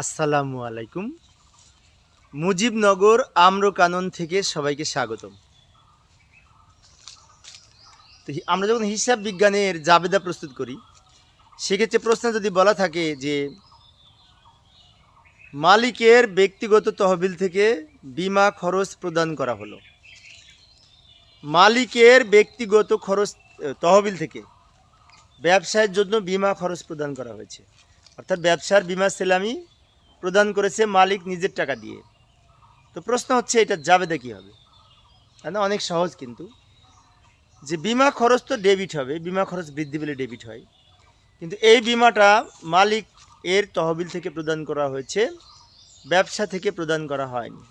আসসালামু আলাইকুম। মুজিবনগর আম্র কানন থেকে সবাইকে স্বাগতম। তো আমরা যখন হিসাব বিজ্ঞানের জাবেদা প্রস্তুত করি, সেক্ষেত্রে প্রশ্ন যদি বলা থাকে যে, মালিকের ব্যক্তিগত তহবিল থেকে বিমা খরচ প্রদান করা হলো। মালিকের ব্যক্তিগত খরচ তহবিল থেকে ব্যবসায়ের জন্য বিমা খরচ প্রদান করা হয়েছে। অর্থাৎ ব্যবসার বিমা সেলামি প্রদান করেছে মালিক নিজের টাকা দিয়ে। তো প্রশ্ন হচ্ছে, এটা যাবে কী হবে না, অনেক সহজ কিন্তু। যে বিমা খরচ তো ডেবিট হবে, বিমা খরচ বৃদ্ধি পেলে ডেবিট হয়। কিন্তু এই বিমাটা মালিক এর তহবিল থেকে প্রদান করা হয়েছে, ব্যবসা থেকে প্রদান করা হয়নি।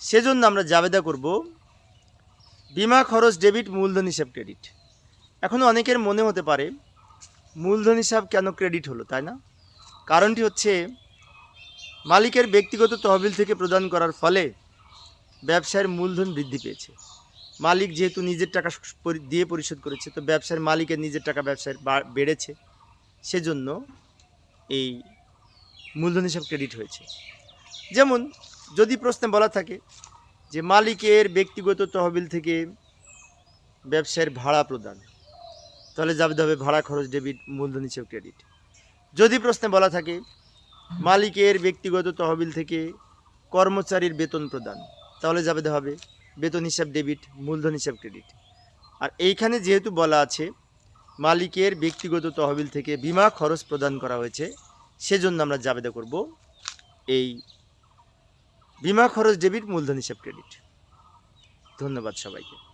সেজন্য আমরা জাবেদা করব, বিমা খরচ ডেবিট মূলধন হিসাব ক্রেডিট এখনও অনেকের মনে হতে পারে, মূলধন হিসাব কেন ক্রেডিট হলো, তাই না? কারণটি হচ্ছে মালিকের ব্যক্তিগত তহবিল থেকে প্রদান করার ফলে ব্যবসায়ের মূলধন বৃদ্ধি পেয়েছে। মালিক যেহেতু নিজের টাকা দিয়ে পরিশোধ করেছে, তো ব্যবসার মালিকের নিজের টাকা ব্যবসায় বেড়েছে। সেজন্য এই মূলধন হিসাব ক্রেডিট হয়েছে। যেমন, যদি প্রশ্নে বলা থাকে যে মালিকের ব্যক্তিগত তহবিল থেকে ব্যবসায়ের ভাড়া প্রদান, তাহলে যাবে হবে ভাড়া, খরচ ডেবিট মূলধন হিসেবে ক্রেডিট যদি প্রশ্নে বলা থাকে মালিকের ব্যক্তিগত তহবিল থেকে কর্মচারীর বেতন প্রদান। তাহলে যাবে হবে বেতন হিসাব ডেবিট, মূলধন হিসাব ক্রেডিট। আর এইখানে যেহেতু বলা আছে, মালিকের ব্যক্তিগত তহবিল থেকে বিমা খরচ প্রদান করা হয়েছে, সেজন্য আমরা জাবেদা করব এই বিমা খরচ ডেবিট, মূলধন হিসাব ক্রেডিট। ধন্যবাদ সবাইকে।